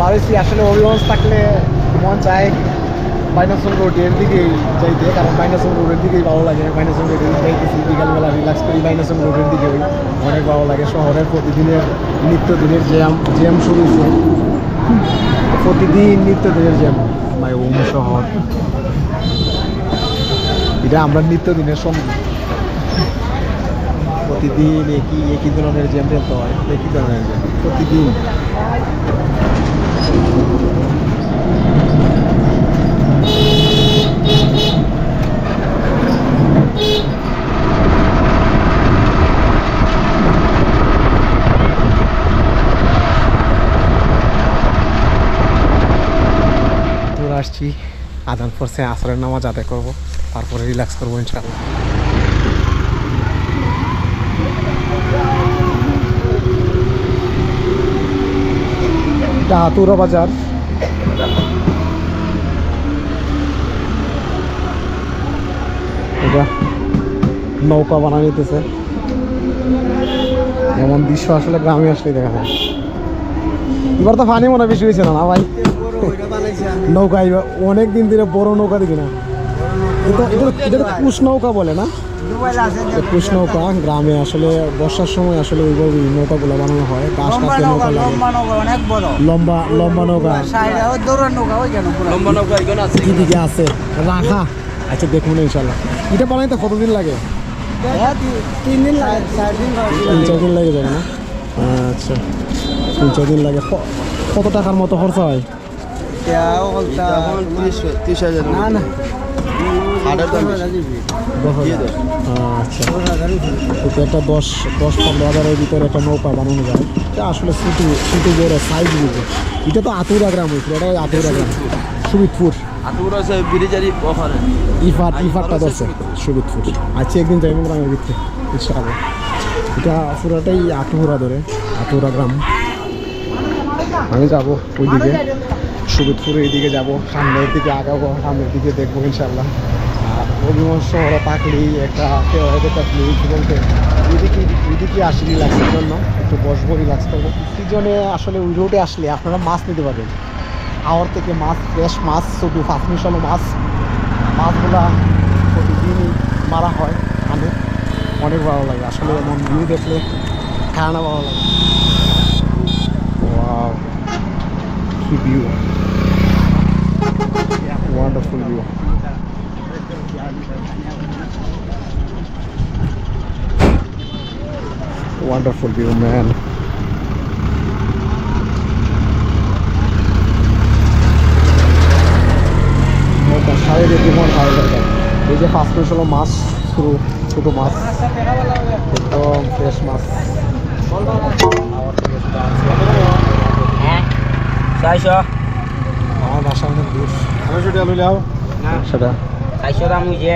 বাড়িছি, আসলে অভিগঞ্জ থাকলে মন চায় বাইনাসন রোডের দিকেই যাইতে, কারণ বাইনাসন রোডের দিকেই ভালো লাগে। বাইনাসন রোডের যাইতেছি, বিকালবেলা রিল্যাক্স করি বাইনাসন রোডের দিকে অনেক ভালো লাগে শহরের প্রতিদিনের নিত্যদিনের জ্যাম জ্যাম শুরু প্রতিদিন নিত্যদিনের জ্যাম মাই ওম শহর। এটা আমরা নিত্যদিনের সঙ্গী প্রতিদিন একই একই ধরনের জ্যাম ফেলতে হয়, একই ধরনের জ্যাম প্রতিদিন। আসছি। আদান ফোর্সে আসরের নামাজ আদায় করব, তারপরে রিল্যাক্স করব ইনশাল্লাহ এটা হাতুরা বাজার। এটা নৌকা বানা নিতেছে এমন দৃশ্য আসলে গ্রামে আসলে দেখা যায়। এবার তো পানি মনে বেশি হয়েছে না না ভাই? নৌকা অনেক দিন ধরে বড় নৌকা দেখি না। এটা এটা এটা কুশ নৌকা বলে না? কুশ নৌকা গ্রামে আসলে বর্ষার সময় আসলে ওইভাবে নৌকাগুলো বানানো হয় গাছ লম্বা কাটতে নৌকা লাগে লম্বা নৌকা লম্বা নৌকা। লম্বা নৌকা আছে। কি দিকে আছে। রাখা। আচ্ছা দেখুন ইনশাল্লাহ এটা বানাইতে কতদিন লাগে? তিন দিন লাগে চার দিন লাগে। তিন চার দিন লাগে যাবে না? আচ্ছা। তিন চার দিন লাগে। কত টাকার মতো খরচা হয়? না আচ্ছা। একটা দশ দশ পনেরো হাজারের ভিতরে একটা নৌকা বানানো যায়। এটা আসলে ছোটো ছোটো বড় সাইজ বুঝে। এটা তো আতুরা গ্রাম হয়েছিল এটা আতুরা গ্রাম। সুবিদপুর আতুর আছে ব্রিজারি ইফাট ইফাটটা ধরছে সুবিদপুর আজকে একদিন যাইব গ্রামের ভিতরে ইনশাআল্লাহ। এটা পুরাটাই আটুরা ধরে আটুরা গ্রাম। আমি যাব ওইদিকে। সুবিদপুরের এইদিকে যাব। সামনের দিকে আগাবো, সামনের দিকে দেখব ইনশাল্লাহ আর অভিমন শহরে থাকলেই একটা থাকলে বলতে। ওইদিকে ওইদিকে আসি রিল্যাক্সের জন্য। একটু বসবো রিল্যাক্স করব। সিজনে আসলে ওই রোডে আসলে আপনারা মাছ নিতে পারবেন। আওয়ার থেকে মাছ ফ্রেশ মাছ, শুধু পাঁচ মিশালো মাছ। মাছগুলা প্রতিদিনই মারা হয় অনেক অনেক ভালো লাগে। আসলে এমন ভিউ দেখলে খাওয়ানো ভালো লাগে। কি view wonderful view view man নৌকা সাইডে জীবন লাগে এই যে ফার্স্ট হলো মাছ শুরু ছোটো মাছ একদম ফ্রেশ মাছ চারশো আমার বাসা অনেক দূর। আমি সেটা লইলে আও চারশো দাম হয়েছে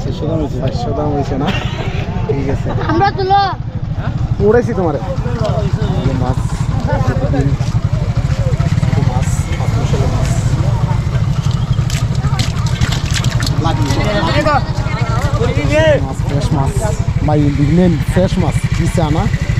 চারশো দাম হয়েছে চারশো দাম হয়েছে না? ঠিক আছে। আমরা তুলো। উড়াইছি তোমারে। মাছ ছোটো মাছ। মাছ মাছ। ফ্রেশ মাছ। দিলেন ফ্রেশ মাছ। দিচ্ছে আনা।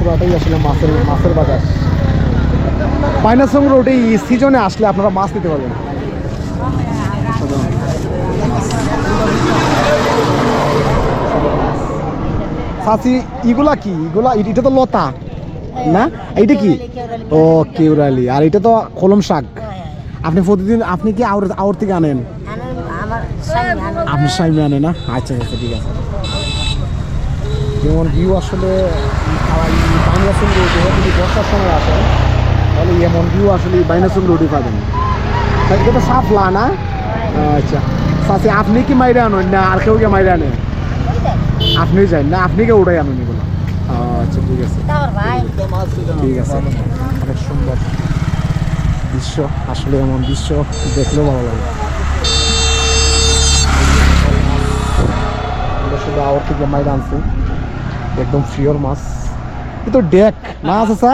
পুরোটাই আসলে মাছের মাছের বাজার। পাইনাসং রোডে এই সিজনে আসলে আপনারা মাছ নিতে পারবেন। সাসি, এগুলা কি? এগুলা, এ- এটা তো লতা, না? এইটা কি? ও কেউরালি আর এটা তো কলম শাক। আপনি প্রতিদিন, আপনি কি আউর আউর থেকে আনেন? আপনি সাইমে আনেন না? আচ্ছা আচ্ছা ঠিক আছে। যেমন ভিউ আসলে বাইনাসুন রোডে যদি বর্ষার সময় আসেন তাহলে এমন ভিউ আসলে বাইনাসুন রোডে পাবেন। এটা তো সাফলা না? আচ্ছা। সাসি, আপনি কি মাইরে আনেন না আর কেউ কে মাইরে আনে? আপনি যাই না, আপনি কে উড়াই আনুন এগুলো? আচ্ছা ঠিক আছে। ঠিক আছে। অনেক সুন্দর দৃশ্য, আসলে এমন দৃশ্য দেখলেও ভালো লাগে। আমরা শুধু আওয়ার থেকে মাইরে আনছি। একদম ফ্রিওর মাছ। এ তো ডেক মাছ আছে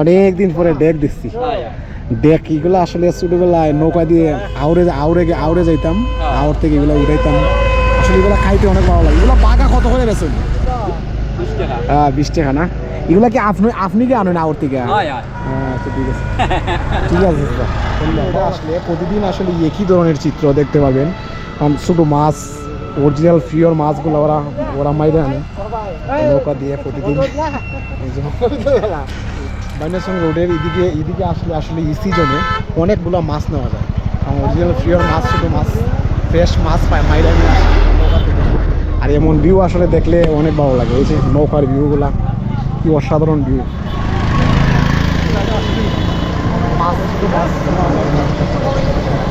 অনেক দিন পরে ডেক দেখছি ডেক এগুলো আসলে ছোটবেলায় নৌকা দিয়ে আউরে আউরে আউরে যাইতাম আউর থেকে এগুলো উঠাইতাম। আসলে এগুলো খাইতে অনেক ভালো লাগে। এগুলো বাঘা কত করে বেছেন হ্যাঁ বিশ টাকা না? এগুলা কি আপনি আপনি কি আনেন আউর থেকে? হ্যাঁ আচ্ছা ঠিক আছে। ঠিক আছে আসলে প্রতিদিন আসলে একই ধরনের চিত্র দেখতে পাবেন। কারণ শুধু মাছ অরিজিনাল ফিওর মাছগুলো ওরা ওরা মাইরে আনে। নৌকা দিয়ে প্রতিদিন বাইনাসন রোডের এদিকে এদিকে আসলে আসলে সিজনে অনেকগুলো মাছ নেওয়া যায়। কারণ অরিজিনাল ফ্রিওর মাছ শুধু মাছ ফ্রেশ মাছ পায়, মাইরা নিয়ে আর এমন ভিউ আসলে দেখলে অনেক ভালো লাগে। এই যে নৌকার ভিউগুলা কি অসাধারণ ভিউ মাছ শুধু মাছ,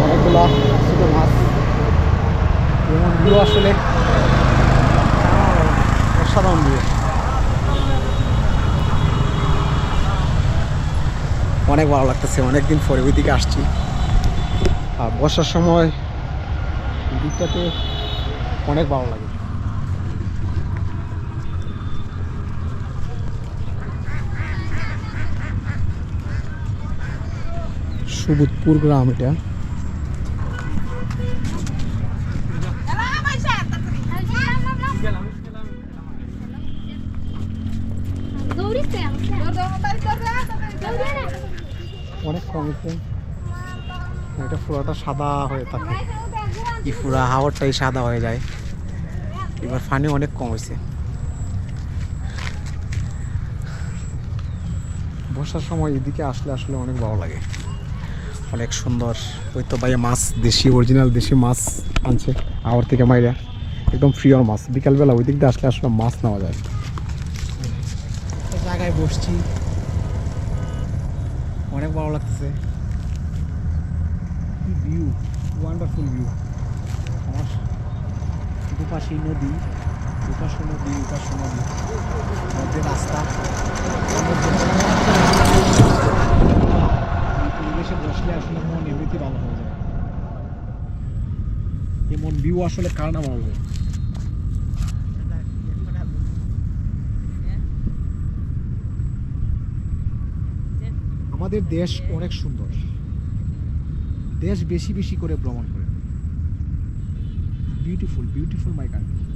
অনেকগুলা শুধু মাছ। এমন ভিউ আসলে অসাধারণ ভিউ অনেক ভালো লাগতেছে, অনেকদিন পরে ওই দিকে আসছি। আর বর্ষার সময় দিকটাতে অনেক ভালো লাগে। সুবুদপুর গ্রাম এটা। এটা পুরোটা সাদা হয়ে থাকে। এই পুরা হাওয়ারটাই সাদা হয়ে যায়। এবার পানি অনেক কম হয়েছে। বর্ষার সময় এদিকে আসলে আসলে অনেক ভালো লাগে। অনেক সুন্দর। ওই তো ভাই মাছ, দেশি অরিজিনাল দেশি মাছ আনছে আওয়ার থেকে মাইরা। একদম ফ্রিওর মাছ। বিকালবেলা ওই দিক দিয়ে আসলে আসলে মাছ নেওয়া যায়। জায়গায় বসছি। অনেক ভালো লাগতেছে। ওয়ান্ডারফুল ভিউ আমার নদী দুপাশে নদী দুপাশে নদী। মধ্যে রাস্তা। পরিবেশে বসলে আসলে মন এমনিতে ভালো হয়ে যায়। এমন ভিউ আসলে কার না ভালো আমাদের দেশ অনেক সুন্দর। দেশ বেশি বেশি করে ভ্রমণ করে। Beautiful beautiful my country